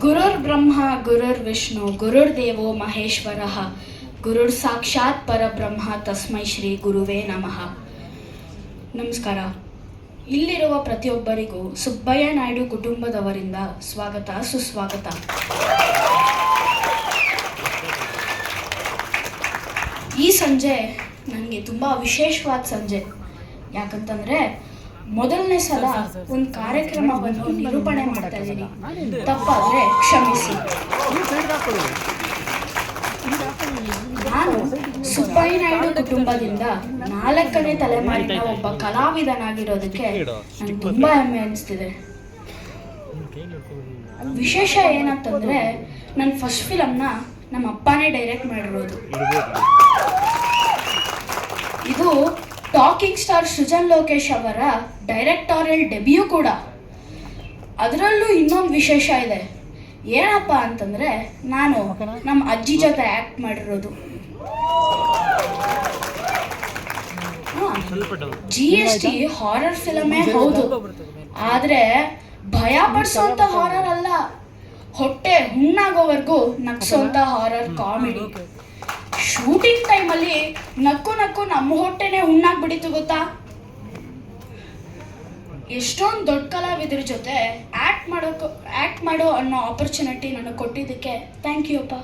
ಗುರುರ್ ಬ್ರಹ್ಮ, ಗುರುರ್ ವಿಷ್ಣು, ಗುರುರ್ ದೇವೋ ಮಹೇಶ್ವರ. ಗುರುರ್ ಸಾಕ್ಷಾತ್ ಪರಬ್ರಹ್ಮ, ತಸ್ಮೈ ಶ್ರೀ ಗುರುವೇ ನಮಃ. ನಮಸ್ಕಾರ. ಇಲ್ಲಿರುವ ಪ್ರತಿಯೊಬ್ಬರಿಗೂ ಸುಬ್ಬಯ್ಯ ನಾಯ್ಡು ಕುಟುಂಬದವರಿಂದ ಸ್ವಾಗತ, ಸುಸ್ವಾಗತ. ಈ ಸಂಜೆ ನನಗೆ ತುಂಬ ವಿಶೇಷವಾದ ಸಂಜೆ. ಯಾಕಂತಂದ್ರೆ ಮೊದಲನೇ ಸಲ ಒಂದು ಕಾರ್ಯಕ್ರಮವನ್ನು ನಿರೂಪಣೆ ಮಾಡ್ತಾ ಇದ್ದೀನಿ ತಪ್ಪಾದ್ರೆ ಕ್ಷಮಿಸಿ ನಾನು ಸುಬ್ಬಯ್ಯ ನಾಯ್ಡು ಕುಟುಂಬದಿಂದ ನಾಲ್ಕನೇ ತಲೆಮಾರಿನ ಒಬ್ಬ ಕಲಾವಿದನಾಗಿರೋದಕ್ಕೆ ನನಗೆ ತುಂಬಾ ಹೆಮ್ಮೆ ಅನಿಸ್ತಿದೆ ವಿಶೇಷ ಏನಂತಂದ್ರೆ ನನ್ನ ಫಸ್ಟ್ ಫಿಲಮ್ನ ನಮ್ಮ ಅಪ್ಪನೇ ಡೈರೆಕ್ಟ್ ಮಾಡಿರೋದು ಇದು ಟಾಕಿಂಗ್ ಸ್ಟಾರ್ ಸೃಜನ್ ಲೋಕೇಶ್ ಅವರ ಡೈರೆಕ್ಟೋರಿಯಲ್ ಡೆಬ್ಯೂ ಕೂಡ. ಅದರಲ್ಲೂ ಇನ್ನೊಂದು ವಿಶೇಷ ಇದೆ. ಏನಪ್ಪ ಅಂತಂದ್ರೆ, ನಾನು ನಮ್ಮ ಅಜ್ಜಿ ಜೊತೆ ಆಕ್ಟ್ ಮಾಡಿರೋದು. ಜಿ ಎಸ್ ಟಿ ಹಾರರ್ ಫಿಲಮೇ ಹೌದು. ಆದರೆ ಭಯ ಪಡಿಸೋಂತ ಹಾರರ್ ಅಲ್ಲ. ಹೊಟ್ಟೆ ಹುಣ್ಣಾಗೋವರೆಗೂ ನಗ್ಸೋಂತ ಹಾರರ್ ಕಾಮಿಡಿ ಶೂಟಿಂಗ್ ಟೈಮಲ್ಲಿ ನಕ್ಕು ನಕ್ಕು ನಮ್ಮ ಹೊಟ್ಟೆನೆ ಹುಣ್ಣಾಗ್ಬಿಡಿತು ಗೊತ್ತಾ? ಎಷ್ಟೊಂದು ದೊಡ್ಡ ಕಲಾವಿದ್ರ ಜೊತೆ ಆಕ್ಟ್ ಮಾಡೋಕೆ ಆ್ಯಕ್ಟ್ ಮಾಡೋ ಅನ್ನೋ ಆಪರ್ಚುನಿಟಿ ನನಗೆ ಕೊಟ್ಟಿದ್ದಕ್ಕೆ ಥ್ಯಾಂಕ್ ಯು ಅಪ್ಪ.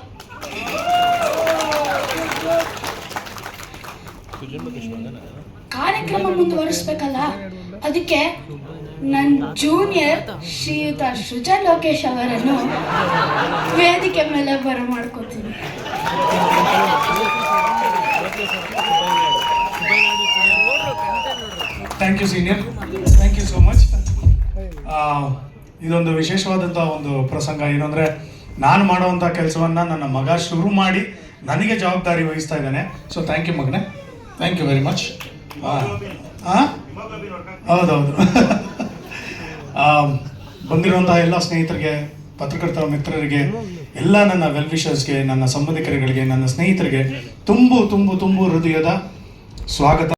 ಕಾರ್ಯಕ್ರಮ ಮುಂದುವರಿಸ್ಬೇಕಲ್ಲ? ಅದಕ್ಕೆ ನನ್ನ ಜೂನಿಯರ್ ಶ್ರೀಯುತ ಸೃಜನ್ ಲೋಕೇಶ್ ಅವರನ್ನು ವೇದಿಕೆ ಮೇಲೆ ಬರಮಾಡ್ಕೋತೀನಿ. Thank you senior thank you so much ಇದೊಂದು ವಿಶೇಷವಾದಂಥ ಒಂದು ಪ್ರಸಂಗ. ಏನಂದರೆ ನಾನು ಮಾಡುವಂಥ ಕೆಲಸವನ್ನು ನನ್ನ ಮಗ ಶುರು ಮಾಡಿ ನನಗೆ ಜವಾಬ್ದಾರಿ ವಹಿಸ್ತಾ ಇದ್ದಾನೆ. ಸೊ ಥ್ಯಾಂಕ್ ಯು ಮಗನೇ. ಥ್ಯಾಂಕ್ ಯು ವೆರಿ ಮಚ್ ಹಾಂ ಹೌದೌದು. ಬಂದಿರುವಂಥ ಎಲ್ಲ ಸ್ನೇಹಿತರಿಗೆ ಪತ್ರಕರ್ತರ ಮಿತ್ರರಿಗೆ ಎಲ್ಲ ನನ್ನ ವೆಲ್ ವಿಷರ್ಸ್ಗೆ ನನ್ನ ಸಂಬಂಧಿಕರುಗಳಿಗೆ ನನ್ನ ಸ್ನೇಹಿತರಿಗೆ ತುಂಬು ತುಂಬು ತುಂಬು ಹೃದಯದ ಸ್ವಾಗತ.